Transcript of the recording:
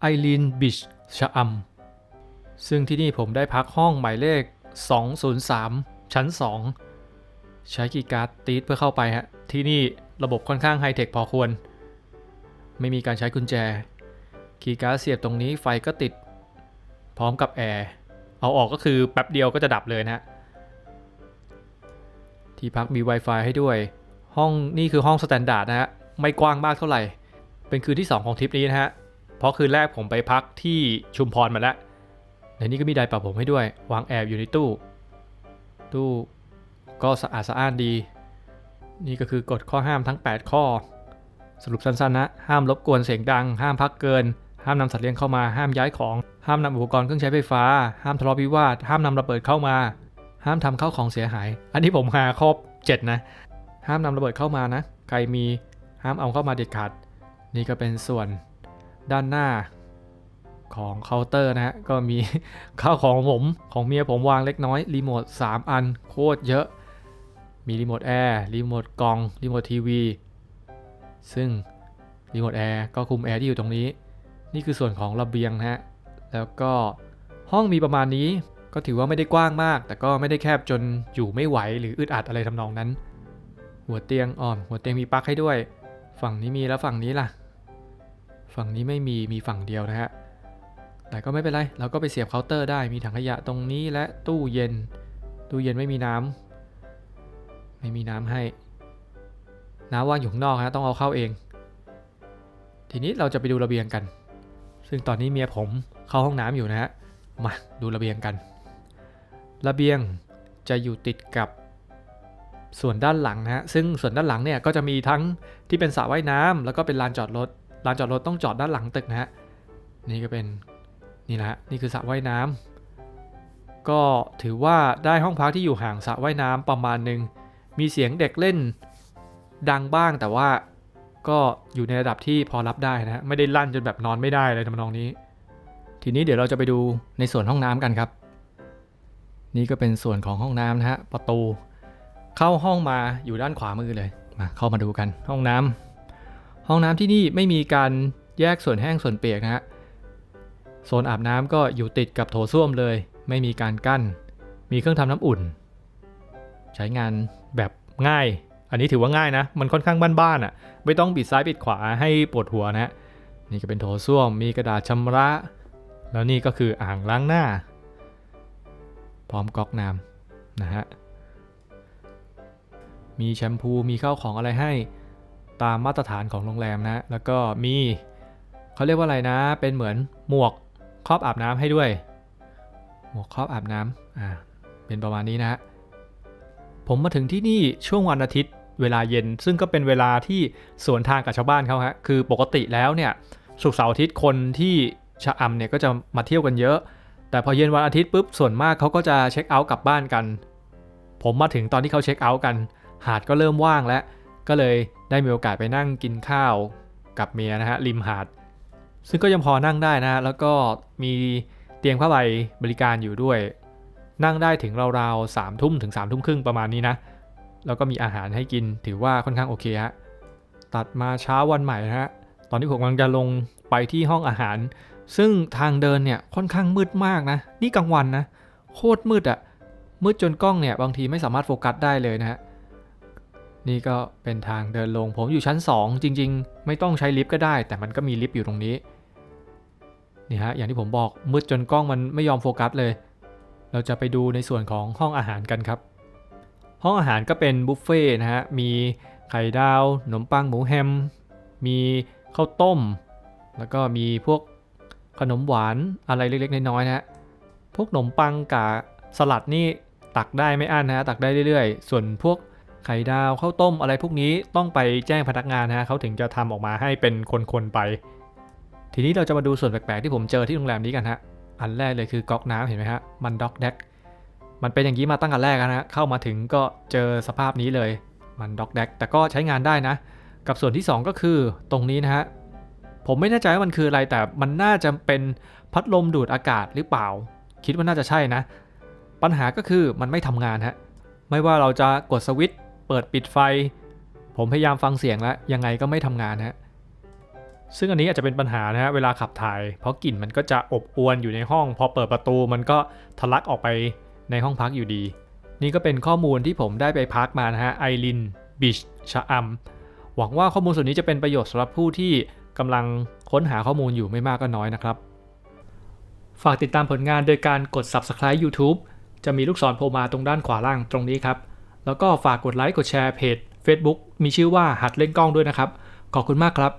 ไอรีนบิชชะอำซึ่งที่นี่ผมได้พักห้องหมายเลข 203 ชั้น 2 ใช้กีการ์ดตีดเพื่อเข้าไปฮะ ที่นี่ระบบค่อนข้างไฮเทคพอควร ไม่มีการใช้กุญแจ คีย์การ์ดเสียบตรงนี้ไฟก็ติด พร้อมกับแอร์ เอาออกก็คือแป๊บเดียวก็จะดับเลยนะฮะที่พักมี Wi-Fi ให้ด้วย ห้องนี่คือห้องสแตนดาร์ดนะฮะ ไม่กว้างมากเท่าไหร่ เป็นคืนที่ 2 ของทริปนี้นะฮะ เพราะคืนแรกผมไปพักที่ชุมพรมาแล้วในนี้ก็มีไดร์ปรับผมให้ด้วย วางแอบอยู่ในตู้ ตู้ก็สะอาดสะอ้านดี นี่ก็คือกฎข้อห้ามทั้ง 8 ข้อ สรุปสั้นๆนะ ห้ามรบกวนเสียงดัง ห้ามพักเกิน ห้ามนำสัตว์เลี้ยงเข้ามา ห้ามย้ายของ ห้ามนำอุปกรณ์เครื่องใช้ไฟฟ้า ห้ามทะเลาะวิวาท ห้ามนำระเบิดเข้ามา ห้ามทำเข้าของเสียหาย อันนี้ผมหาครบ7นะ ห้ามนำระเบิดเข้ามานะ ใครมีห้ามเอาเข้ามาเด็ดขาด นี่ก็เป็นส่วน ด้านหน้าของเคาน์เตอร์นะฮะ ก็มีข้าวของผมของเมียผมวางเล็กน้อย รีโมท 3 อันโคตรเยอะ มีรีโมทแอร์ รีโมทกล่อง รีโมททีวี ซึ่งรีโมทแอร์ก็คุมแอร์ที่อยู่ตรงนี้ นี่คือส่วนของระเบียงนะฮะ แล้วก็ห้องมีประมาณนี้ก็ถือว่าไม่ได้กว้างมาก แต่ก็ไม่ได้แคบจนอยู่ไม่ไหวหรืออึดอัดอะไรทำนองนั้น หัวเตียงอ่อนหัวเตียงมีปลั๊กให้ด้วย ฝั่งนี้มีแล้วฝั่งนี้ล่ะ ฝั่งนี้ไม่มีมีฝั่งเดียวนะฮะ แต่ก็ไม่เป็นไร เราก็ไปเสียบเคาน์เตอร์ได้มีถังขยะตรงนี้และตู้เย็น ตู้เย็นไม่มีน้ำไม่มีน้ำให้ น้ำว่างอยู่ข้างนอกฮะต้องเอาเข้าเอง ทีนี้เราจะไปดูระเบียงกัน ซึ่งตอนนี้เมียผมเข้าห้องน้ำอยู่นะฮะ มาดูระเบียงกัน ระเบียงจะอยู่ติดกับส่วนด้านหลังนะฮะ ซึ่งส่วนด้านหลังเนี่ยก็จะมีทั้งที่เป็นสระว่ายน้ำแล้วก็เป็นลานจอดรถ ลานจอดรถต้องจอดด้านหลังตึกนะฮะนี่ก็เป็นนี่นะฮะนี่คือสระว่ายน้ำก็ถือว่าได้ห้องพักที่อยู่ห่างสระว่ายน้ำประมาณหนึ่งมีเสียงเด็กเล่นดังบ้างแต่ว่าก็อยู่ในระดับที่พอรับได้นะฮะไม่ได้ลั่นจนแบบนอนไม่ได้เลยทำนองนี้ ทีนี้เดี๋ยวเราจะไปดูในส่วนห้องน้ำกันครับ นี่ก็เป็นส่วนของห้องน้ำนะฮะประตู เข้าห้องมาอยู่ด้านขวามือเลยมาเข้ามาดูกันห้องน้ำ ห้องน้ำที่นี่ไม่มีการแยกส่วนแห้งส่วนเปียกนะฮะ โซนอาบน้ำก็อยู่ติดกับโถส้วมเลย ไม่มีการกั้น มีเครื่องทำน้ำอุ่น ใช้งานแบบง่าย อันนี้ถือว่าง่ายนะ มันค่อนข้างบ้านๆอะ ไม่ต้องบิดซ้ายบิดขวาให้ปวดหัวนะฮะ นี่ก็เป็นโถส้วม มีกระดาษชำระ แล้วนี่ก็คืออ่างล้างหน้า พร้อมก๊อกน้ำนะฮะ มีแชมพู มีข้าวของอะไรให้ ตามมาตรฐานของโรงแรมนะ แล้วก็มีเขาเรียกว่าอะไรนะ เป็นเหมือนหมวกครอบอาบน้ำให้ด้วย หมวกครอบอาบน้ำอ่าเป็นประมาณนี้นะฮะผมมาถึงที่นี่ช่วงวันอาทิตย์เวลาเย็น ซึ่งก็เป็นเวลาที่สวนทางกับชาวบ้านเขาฮะคือปกติแล้วเนี่ยศุกเสาร์อาทิตย์คนที่ชะอำเนี่ยก็จะมาเที่ยวกันเยอะ แต่พอเย็นวันอาทิตย์ปุ๊บส่วนมากเขาก็จะเช็คเอาท์กลับบ้านกัน ผมมาถึงตอนที่เขาเช็คเอาท์กัน หาดก็เริ่มว่างแล้ว ก็เลยได้มีโอกาสไปนั่งกินข้าวกับเมียนะฮะริมหาด ซึ่งก็ยังพอนั่งได้นะฮะแล้วก็มีเตียงผ้าใบบริการอยู่ด้วย นั่งได้ถึงราวๆสามทุ่มถึง3ามทุ่มครึ่งประมาณนี้นะ แล้วก็มีอาหารให้กินถือว่าค่อนข้างโอเคฮะตัดมาเช้าวันใหม่นะฮะตอนที่ผมกำลังจะลงไปที่ห้องอาหาร ซึ่งทางเดินเนี่ยค่อนข้างมืดมากนะ นี่กลางวันนะ โคตรมืดอะมืดจนกล้องเนี่ยบางทีไม่สามารถโฟกัสได้เลยนะฮะ นี่ก็เป็นทางเดินลงผมอยู่ชั้น 2 จริง ๆ ไม่ต้องใช้ลิฟต์ก็ได้ แต่มันก็มีลิฟต์อยู่ตรงนี้นี่ฮะอย่างที่ผมบอกมืดจนกล้องมันไม่ยอมโฟกัสเลย เราจะไปดูในส่วนของห้องอาหารกันครับ ห้องอาหารก็เป็นบุฟเฟ่ต์นะฮะมีไข่ดาวขนมปังหมูแฮม มีข้าวต้ม แล้วก็มีพวกขนมหวานอะไรเล็กๆน้อยๆนะฮะพวกขนมปังกับสลัดนี่ตักได้ไม่อั้นนะฮะตักได้เรื่อยๆ ส่วนพวก ไข่ดาวข้าวต้มอะไรพวกนี้ต้องไปแจ้งพนักงานนะฮะเขาถึงจะทำออกมาให้เป็นคนๆไป ทีนี้เราจะมาดูส่วนแปลกๆที่ผมเจอที่โรงแรมนี้กันฮะอันแรกเลยคือก๊อกน้ำเห็นไหมฮะมันด็อกแดกมันเป็นอย่างนี้มาตั้งแต่แรกนะฮะเข้ามาถึงก็เจอสภาพนี้เลยมันด็อกแดกแต่ก็ใช้งานได้นะ กับส่วนที่ 2 ก็คือตรงนี้นะฮะผมไม่แน่ใจว่ามันคืออะไรแต่มันน่าจะเป็นพัดลมดูดอากาศหรือเปล่า คิดว่าน่าจะใช่นะ ปัญหาก็คือมันไม่ทำงานฮะไม่ว่าเราจะกดสวิตช์ เปิดปิดไฟ ผมพยายามฟังเสียงแล้วยังไงก็ไม่ทำงานฮะซึ่งอันนี้อาจจะเป็นปัญหานะฮะเวลาขับถ่าย เพราะกลิ่นมันก็จะอบอวนอยู่ในห้อง พอเปิดประตูมันก็ทะลักออกไปในห้องพักอยู่ดี นี่ก็เป็นข้อมูลที่ผมได้ไปพักมานะฮะไอรินบิชชะอัมหวังว่าข้อมูลส่วนนี้จะเป็นประโยชน์สำหรับผู้ที่กำลังค้นหาข้อมูลอยู่ไม่มากก็น้อยนะครับ ฝากติดตามผลงานโดยการกด subscribe YouTube จะมีลูกศรโผล่มาตรงด้านขวาล่างตรงนี้ครับ แล้วก็ฝากกดไลค์กดแชร์เพจ Facebook มีชื่อว่าหัดเล่นกล้องด้วยนะครับ ขอบคุณมากครับ